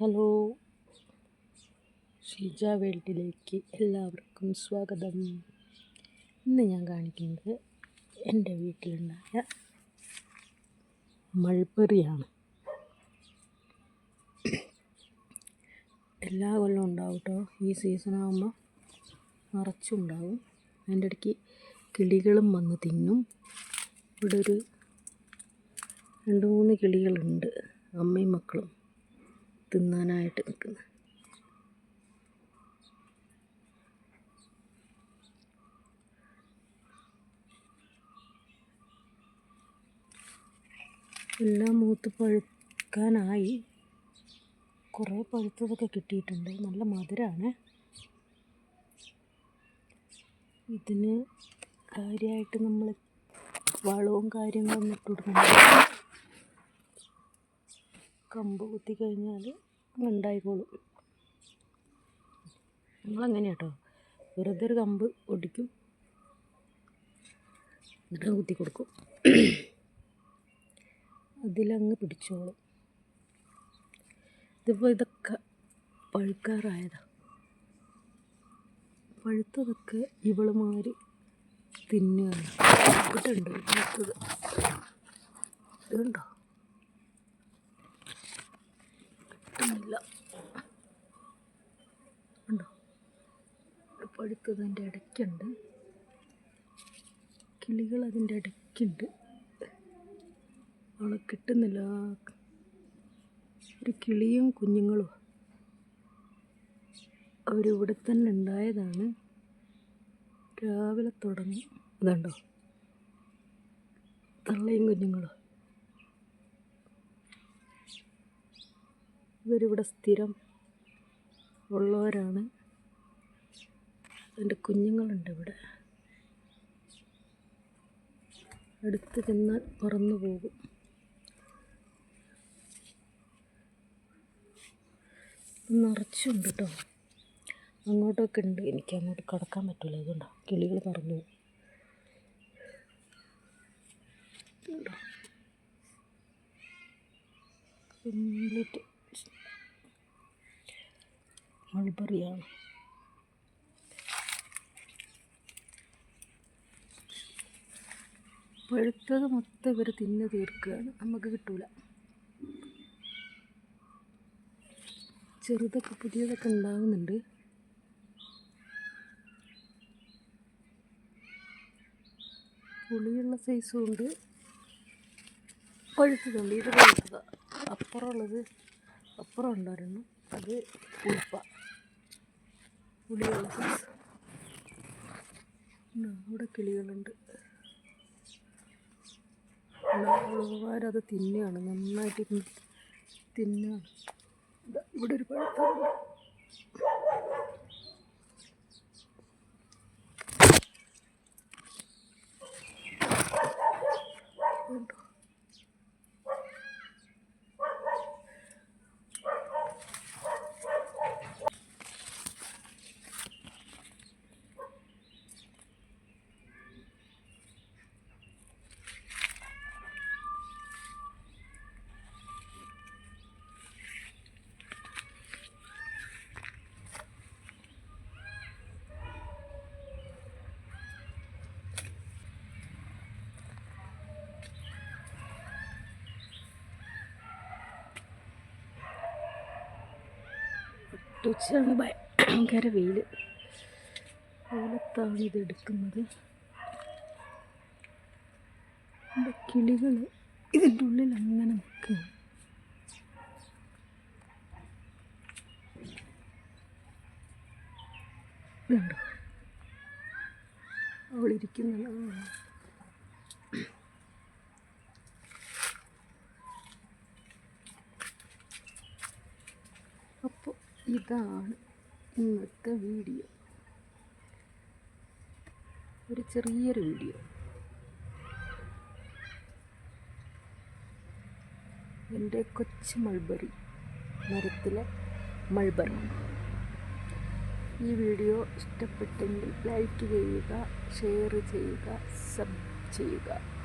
Hello. Sheeja വേൾഡിലേക്ക് എല്ലാവർക്കും സ്വാഗതം. ഇന്ന് ഞാൻ കാണിക്കുന്നത് എന്റെ വീട്ടിലുണ്ടായ മൾബറിയാണ്. എല്ലാ കൊല്ലവും ഉണ്ടാവും കേട്ടോ ഈ സീസണാകുമ്പോൾ നിറച്ചുണ്ടാവും. അതിന്റെ ഇടയ്ക്ക് കിളികളും വന്ന് തിന്നും. ഇവിടെ ഒരു രണ്ട് മൂന്ന് കിളികളുണ്ട്. അമ്മയും മക്കളും. തിന്നാനായിട്ട് നിൽക്കുന്നത് എല്ലാം മൂത്ത് പഴുക്കാനായി. കുറേ പഴുത്തതൊക്കെ കിട്ടിയിട്ടുണ്ട്. നല്ല മധുരമാണ് ഇതിന് കാര്യമായിട്ട് നമ്മൾ വളവും കാര്യങ്ങളൊന്നും ഇട്ട് കമ്പ് കുത്തി കഴിഞ്ഞാൽ ഉണ്ടായിക്കോളും. നമ്മളങ്ങനെ കേട്ടോ വെറുതെ ഒരു കമ്പ് ഒടിക്കും. എന്നിട്ട് കുത്തി കൊടുക്കും അതിലങ്ങ് പിടിച്ചോളും. ഇതിപ്പോൾ ഇതൊക്കെ പഴുക്കാറായതാ. പഴുത്തതൊക്കെ ഇവളുമാർ തിന്നുകയാണ്. ഇവിടെ ഉണ്ട് പഴുത്തത് ഇതുണ്ടോ കിട്ടുന്നില്ല ഉണ്ടോ ഇത് അതിന്റെ ഇടയ്ക്കുണ്ട്. കിളികൾ അതിന്റെ ഇടയ്ക്കുണ്ട്. അവളെ കിട്ടുന്നില്ല. ഒരു കിളിയും കുഞ്ഞുങ്ങളും അവരിവിടെ തന്നെ ഉണ്ടായതാണ്. രാവിലെ തുടങ്ങി. ഇതുണ്ടോ? തള്ളയും കുഞ്ഞുങ്ങളും. ഇവരിവിടെ സ്ഥിരം ഉള്ളവരാണ്. എന്റെ കുഞ്ഞുങ്ങളുണ്ട് ഇവിടെ. അടുത്ത് ചെന്നാൽ പറന്നു പോകും. നിറച്ചുണ്ട് കേട്ടോ അങ്ങോട്ടൊക്കെ ഉണ്ട്. എനിക്ക് അങ്ങോട്ട് കടക്കാൻ പറ്റില്ല അതുകൊണ്ടോ കിളികൾ പറഞ്ഞു കംപ്ലീറ്റ് മൾബറിയാണ് പഴുത്തത് മൊത്തം ഇവർ തിന്ന് തീർക്കുകയാണ്. നമുക്ക് കിട്ടൂല. ചെറുതൊക്കെ പുതിയതൊക്കെ ഉണ്ടാകുന്നുണ്ട് പുളിയുള്ള സൈസും ഉണ്ട്. പഴുത്തതുണ്ട്. ഇത് പഴുത്തതാ. അപ്പുറമുള്ളത് അപ്പുറം ഉണ്ടായിരുന്നു. അത് പുളിപ്പ. പുളിയുള്ള സൈസ്. അവിടെ കിളികളുണ്ട്. ഉള്ളവന്മാരത് തിന്നുകയാണ് നന്നായിട്ട് തിന്നുകയാണ്. ഇവിടെ ഒരു പഴുത്തുണ്ട് ഉണ്ടോ ഉച്ചയാണ് ഭയങ്കര വെയിൽ വെയിലത്താണ് ഇത് എടുക്കുന്നത്. കിളികൾ ഇതിന്റെ ഉള്ളിൽ അങ്ങനെ നിൽക്കുന്നു. ഇതുണ്ടോ അവളിരിക്കുന്നുണ്ടോ ഇതാണ് ഇന്നത്തെ വീഡിയോ. ഒരു ചെറിയൊരു വീഡിയോ. എന്റെ കൊച്ചു മൾബറി മരത്തിലെ മൾബറി. ഈ വീഡിയോ ഇഷ്ടപ്പെട്ടെങ്കിൽ ലൈക്ക് ചെയ്യുക ഷെയർ ചെയ്യുക സബ് ചെയ്യുക.